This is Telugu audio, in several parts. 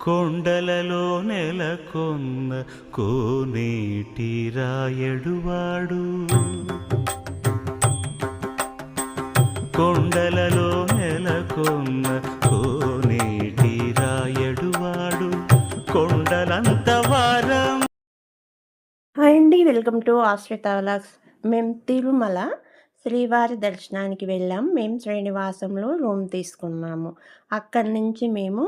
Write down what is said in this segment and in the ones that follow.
కొండలలో నెలకొన్న కోనేటి రాయడువాడు కొండలలో నెలకొన్న కోనేటి రాయడువాడు కొండలంత వారం. హాయ్ అండి వెల్కమ్ టు ఆశ్రిత వ్లాగ్స్. మేము తిరుమల శ్రీవారి దర్శనానికి వెళ్ళాం. మేము శ్రీనివాసంలో రూమ్ తీసుకున్నాము. అక్కడి నుంచి మేము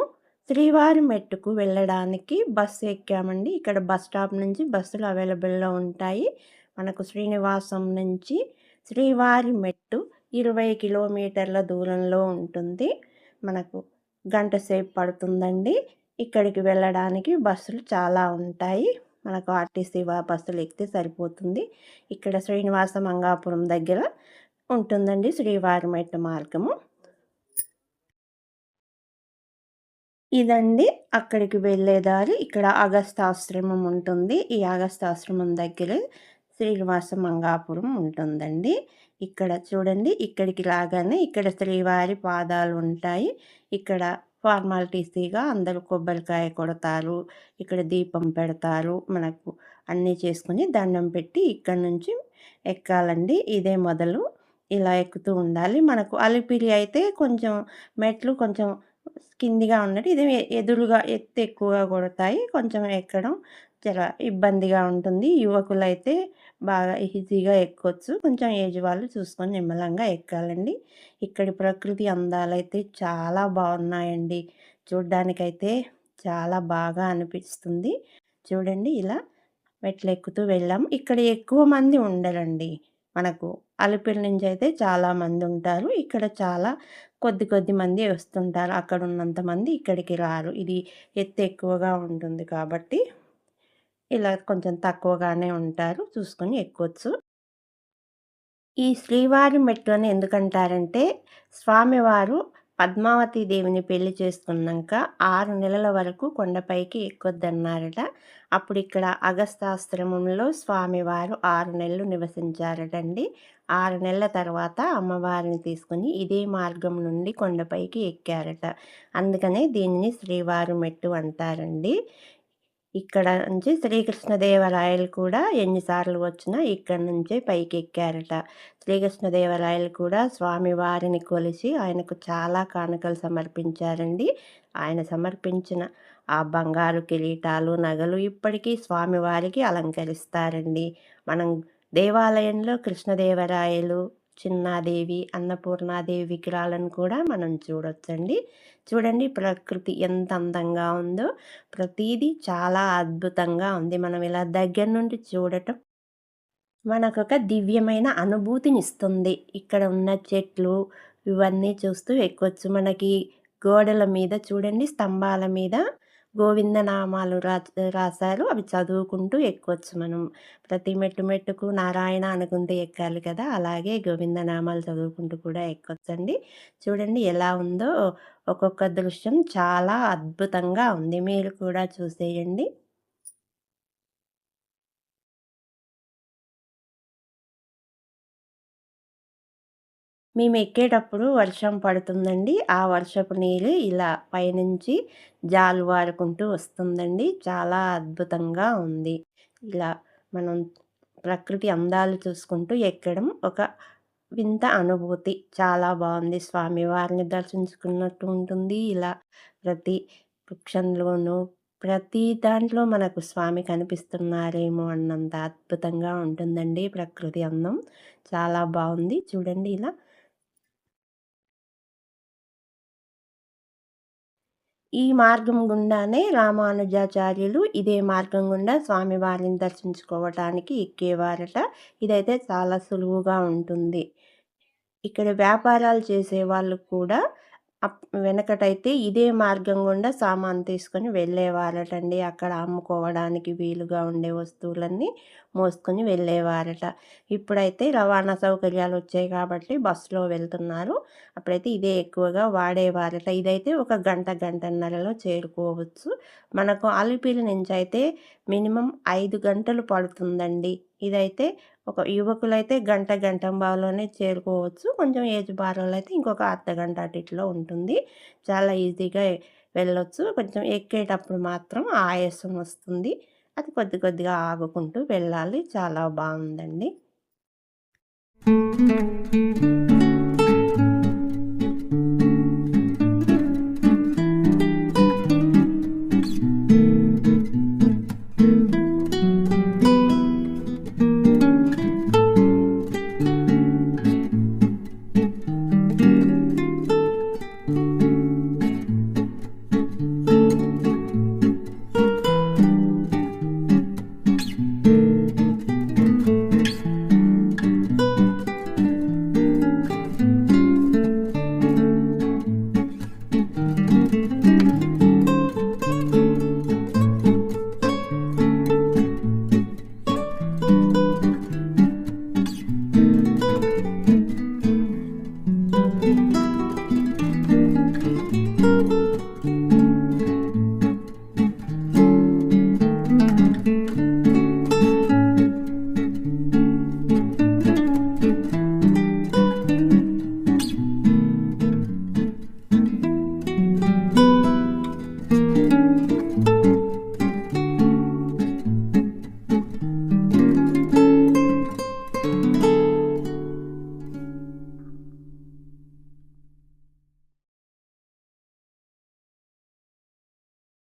శ్రీవారి మెట్టుకు వెళ్ళడానికి బస్సు ఎక్కామండి. ఇక్కడ బస్ స్టాప్ నుంచి బస్సులు అవైలబుల్లో ఉంటాయి. మనకు శ్రీనివాసం నుంచి శ్రీవారి మెట్టు ఇరవై కిలోమీటర్ల దూరంలో ఉంటుంది. మనకు గంట సేపు పడుతుందండి. ఇక్కడికి వెళ్ళడానికి బస్సులు చాలా ఉంటాయి. మనకు ఆర్టీసీ బస్సులు ఎక్కితే సరిపోతుంది. ఇక్కడ శ్రీనివాస మంగాపురం దగ్గర ఉంటుందండి శ్రీవారి మెట్టు మార్గము. ఇదండి అక్కడికి వెళ్ళే దారి. ఇక్కడ అగస్తాశ్రమం ఉంటుంది. ఈ అగస్తాశ్రమం దగ్గరే శ్రీనివాస మంగాపురం ఉంటుందండి. ఇక్కడ చూడండి ఇక్కడికి రాగానే ఇక్కడ శ్రీవారి పాదాలు ఉంటాయి. ఇక్కడ ఫార్మాలిటీస్గా అందరూ కొబ్బరికాయ కొడతారు ఇక్కడ దీపం పెడతారు. మనకు అన్నీ చేసుకుని దండం పెట్టి ఇక్కడ నుంచి ఎక్కాలండి. ఇదే మొదలు. ఇలా ఎక్కుతూ ఉండాలి. మనకు అలిపిరి అయితే కొంచెం మెట్లు కొంచెం కిందిగా ఉన్నట్టు ఇది ఎదురుగా ఎత్తు ఎక్కువగా కొడతాయి. కొంచెం ఎక్కడం జర ఇబ్బందిగా ఉంటుంది. యువకులు అయితే బాగా ఈజీగా ఎక్కొచ్చు. కొంచెం ఏజ్ వాళ్ళు చూసుకొని నిమ్మలంగా ఎక్కాలండి. ఇక్కడి ప్రకృతి అందాలైతే చాలా బాగున్నాయండి. చూడ్డానికైతే చాలా బాగా అనిపిస్తుంది. చూడండి ఇలా మెట్లు ఎక్కుతూ వెళ్ళాం. ఇక్కడ ఎక్కువ మంది ఉండరండి. మనకు అలిపిరి నుంచి అయితే చాలా మంది ఉంటారు. ఇక్కడ చాలా కొద్ది కొద్ది మంది వస్తుంటారు. అక్కడ ఉన్నంత మంది ఇక్కడికి రారు. ఇది ఎత్తు ఎక్కువగా ఉంటుంది కాబట్టి ఇలా కొంచెం తక్కువగానే ఉంటారు. చూసుకొని ఎక్కొచ్చు. ఈ శ్రీవారి మెట్టు అని ఎందుకంటారంటే స్వామివారు పద్మావతి దేవిని పెళ్ళి చేసుకున్నాక ఆరు నెలల వరకు కొండపైకి ఎక్కొద్దన్నారట. అప్పుడు ఇక్కడ అగస్తాశ్రమంలో స్వామివారు ఆరు నెలలు నివసించారటండి. ఆరు నెలల తర్వాత అమ్మవారిని తీసుకుని ఇదే మార్గం నుండి కొండపైకి ఎక్కారట. అందుకనే దీనిని శ్రీవారు మెట్టు అంటారండి. ఇక్కడ నుంచి శ్రీకృష్ణదేవరాయలు కూడా ఎన్నిసార్లు వచ్చినా ఇక్కడ నుంచే పైకి ఎక్కారట శ్రీకృష్ణదేవరాయలు కూడా స్వామివారిని కొలిచి ఆయనకు చాలా కానుకలు సమర్పించారండి. ఆయన సమర్పించిన ఆ బంగారు కిరీటాలు నగలు ఇప్పటికీ స్వామివారికి అలంకరిస్తారండి. మనం దేవాలయంలో కృష్ణదేవరాయలు చిన్నాదేవి అన్నపూర్ణాదేవి విగ్రహాలను కూడా మనం చూడొచ్చండి. చూడండి ప్రకృతి ఎంత అందంగా ఉందో ప్రతిదీ చాలా అద్భుతంగా ఉంది. మనం ఇలా దగ్గర నుండి చూడటం మనకొక దివ్యమైన అనుభూతినిస్తుంది ఇక్కడ ఉన్న చెట్లు ఇవన్నీ చూస్తూ ఎక్కొచ్చు. మనకి గోడల మీద చూడండి స్తంభాల మీద గోవిందనామాలు రా రాశారు. అవి చదువుకుంటూ ఎక్కొచ్చు మనం. ప్రతి మెట్టు మెట్టుకు నారాయణ అనుకుంటూ ఎక్కాలి కదా. అలాగే గోవిందనామాలు చదువుకుంటూ కూడా ఎక్కొచ్చండి. చూడండి ఎలా ఉందో ఒక్కొక్క దృశ్యం చాలా అద్భుతంగా ఉంది. మీరు కూడా చూసేయండి. మేము ఎక్కేటప్పుడు వర్షం పడుతుందండి. ఆ వర్షపు నీరు ఇలా పైనుంచి జాలువారుకుంటూ వస్తుందండి. చాలా అద్భుతంగా ఉంది. ఇలా మనం ప్రకృతి అందాలు చూసుకుంటూ ఎక్కడం ఒక వింత అనుభూతి. చాలా బాగుంది. స్వామివారిని దర్శించుకున్నట్టు ఉంటుంది. ఇలా ప్రతి వృక్షంలోనూ ప్రతి దాంట్లో మనకు స్వామి కనిపిస్తున్నారేమో అన్నంత అద్భుతంగా ఉంటుందండి ప్రకృతి అందం. చాలా బాగుంది. చూడండి ఇలా ఈ మార్గం గుండానే రామానుజాచార్యులు ఇదే మార్గం గుండా స్వామివారిని దర్శించుకోవటానికి ఎక్కేవారట. ఇదైతే చాలా సులువుగా ఉంటుంది. ఇక్కడ వ్యాపారాలు చేసే వాళ్ళు కూడా వెనకటైతే ఇదే మార్గం గుండా సామాను తీసుకొని వెళ్ళేవారటండి. అక్కడ అమ్ముకోవడానికి వీలుగా ఉండే వస్తువులన్నీ మోసుకొని వెళ్ళేవారట. ఇప్పుడైతే రవాణా సౌకర్యాలు వచ్చాయి కాబట్టి బస్సులో వెళ్తున్నారు. అప్పుడైతే ఇదే ఎక్కువగా వాడేవారట. ఇదైతే ఒక గంట గంటన్నరలో చేరుకోవచ్చు. మనకు అలిపిరి నుంచి అయితే మినిమం ఐదు గంటలు పడుతుందండి. ఇదైతే ఒక యువకులైతే గంట గంటంబావులోనే చేరుకోవచ్చు. కొంచెం ఏజ్ బారోళ్ళు అయితే ఇంకొక అర్ధ గంట అటు ఇట్లో ఉంటుంది. చాలా ఈజీగా వెళ్ళొచ్చు. కొంచెం ఎక్కేటప్పుడు మాత్రం ఆయాసం వస్తుంది. అది కొద్ది కొద్దిగా ఆగుకుంటూ వెళ్ళాలి. చాలా బాగుందండి.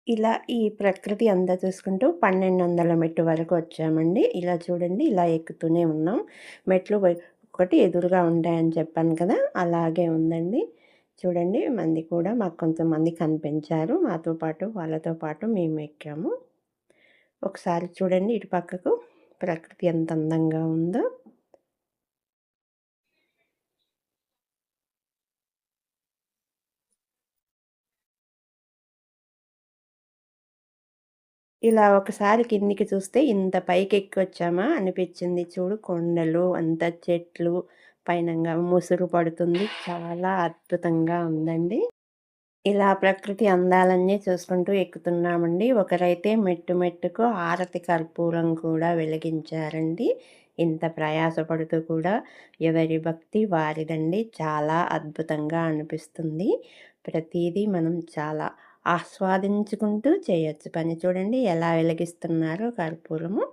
ఇలా ఈ ప్రకృతి అంతా చూసుకుంటూ 1200 మెట్టు వరకు వచ్చామండి. ఇలా చూడండి ఇలా ఎక్కుతూనే ఉన్నాం. మెట్లు ఒకటి ఎదురుగా ఉంటాయని చెప్పాను కదా! అలాగే ఉందండి. చూడండి మంది కూడా మాకు కొంతమంది కనిపించారు. మాతో పాటు వాళ్ళతో పాటు మేము ఎక్కాము. ఒకసారి చూడండి ఇటు పక్కకు ప్రకృతి ఎంత అందంగా ఉందో. ఇలా ఒకసారి కిందికి చూస్తే ఇంత పైకెక్కొచ్చామా అనిపించింది. చూడు కొండలు, అంత చెట్లు, పైనంగా ముసురు పడుతుంది. చాలా అద్భుతంగా ఉందండి. ఇలా ప్రకృతి అందాలన్నీ చూసుకుంటూ ఎక్కుతున్నామండి. ఒకరైతే మెట్టు మెట్టుకు ఆరతి కర్పూరం కూడా వెలిగించారండి. ఇంత ప్రయాసపడుతూ కూడా ఎవరి భక్తి వారిదండి. చాలా అద్భుతంగా అనిపిస్తుంది. ప్రతిదీ మనం చాలా ఆస్వాదించుకుంటూ చేయొచ్చు పని. చూడండి ఎలా వెలిగిస్తున్నారో కర్పూరము.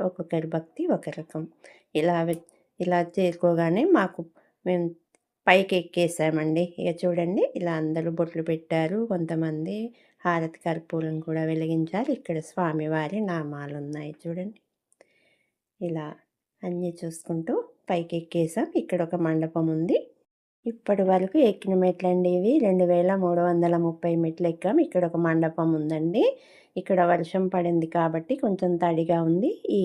ఒక్కొక్కరి భక్తి ఒక రకం. ఇలా ఇలా చేరుకోగానే మాకు మేము పైకి ఎక్కేసామండి. ఇక చూడండి ఇలా అందరూ బొట్లు పెట్టారు. కొంతమంది హారతి కర్పూరం కూడా వెలిగించారు. ఇక్కడ స్వామివారి నామాలున్నాయి చూడండి. ఇలా అన్నీ చూసుకుంటూ పైకి ఎక్కేసాం. ఇక్కడ ఒక మండపం ఉంది. ఇప్పటి వరకు ఎక్కిన మెట్లండి ఇవి. 2330 మెట్లు ఎక్కాం. ఇక్కడ ఒక మండపం ఉందండి. ఇక్కడ వర్షం పడింది కాబట్టి కొంచెం తడిగా ఉంది. ఈ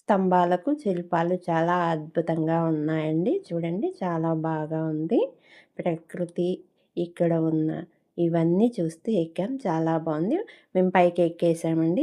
స్తంభాలకు శిల్పాలు చాలా అద్భుతంగా ఉన్నాయండి. చూడండి చాలా బాగా ఉంది. ప్రకృతి ఇక్కడ ఉన్న ఇవన్నీ చూస్తూ ఎక్కాం. చాలా బాగుంది. మేము పైకి ఎక్కేసామండి.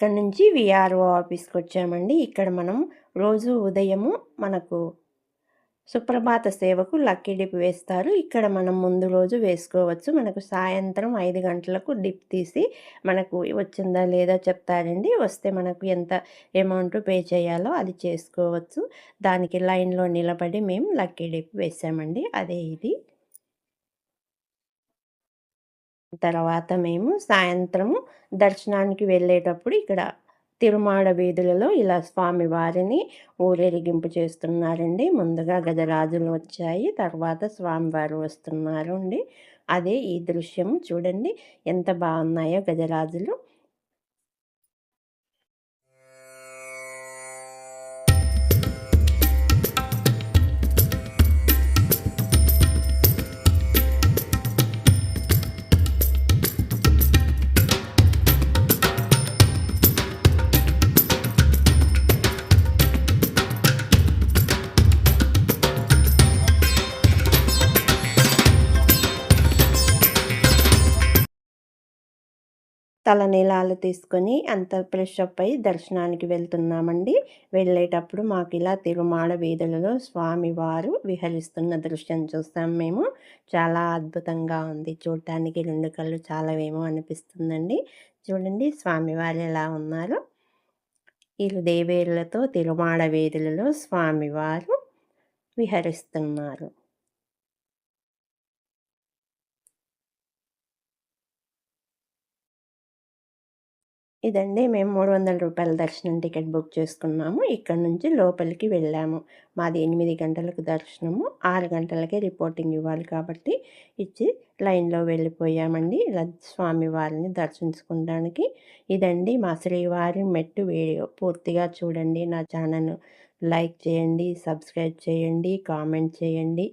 ఇక్కడ నుంచి విఆర్ఓ ఆఫీస్కి వచ్చామండి. ఇక్కడ మనం రోజు ఉదయము మనకు సుప్రభాత సేవకు లక్కీ డిప్ వేస్తారు. ఇక్కడ మనం ముందు రోజు వేసుకోవచ్చు. మనకు సాయంత్రం ఐదు గంటలకు డిప్ తీసి మనకు వచ్చిందా లేదా చెప్తారండి. వస్తే మనకు ఎంత అమౌంట్ పే చేయాలో అది చేసుకోవచ్చు. దానికి లైన్‌లో నిలబడి మేము లక్కీ డిప్ వేసామండి. అదే ఇది. తర్వాత మేము సాయంత్రము దర్శనానికి వెళ్ళేటప్పుడు ఇక్కడ తిరుమాడ వీధులలో ఇలా స్వామి వారిని ఊరేగింపు చేస్తున్నారండి. ముందుగా గజరాజులు వచ్చాయి. తర్వాత స్వామివారు వస్తున్నారు అండి. అదే ఈ దృశ్యం చూడండి ఎంత బాగున్నాయో గజరాజులు. తలనీలాలు తీసుకొని అంత ఫ్రెష్అప్ అయ్యి దర్శనానికి వెళ్తున్నామండి. వెళ్ళేటప్పుడు మాకు ఇలా తిరుమాడ వీధులలో స్వామివారు విహరిస్తున్న దృశ్యం చూస్తాం మేము. చాలా అద్భుతంగా ఉంది. చూడటానికి రెండు కళ్ళు చాలా ఏమో అనిపిస్తుందండి. చూడండి స్వామివారు ఎలా ఉన్నారు. ఇరు దేవేరులతో తిరుమాడ వీధులలో స్వామివారు విహరిస్తున్నారు. ఇదండి. మేము మూడు వందల రూపాయల దర్శనం టికెట్ బుక్ చేసుకున్నాము. ఇక్కడ నుంచి లోపలికి వెళ్ళాము. మాది ఎనిమిది గంటలకు దర్శనము. ఆరు గంటలకే రిపోర్టింగ్ ఇవ్వాలి కాబట్టి ఇచ్చి లైన్లో వెళ్ళిపోయామండి. ఇలా స్వామి వారిని దర్శించుకోవడానికి. ఇదండి మా శ్రీవారి మెట్టు వీడియో. పూర్తిగా చూడండి నా ఛానల్ లైక్ చేయండి సబ్స్క్రైబ్ చేయండి కామెంట్ చేయండి.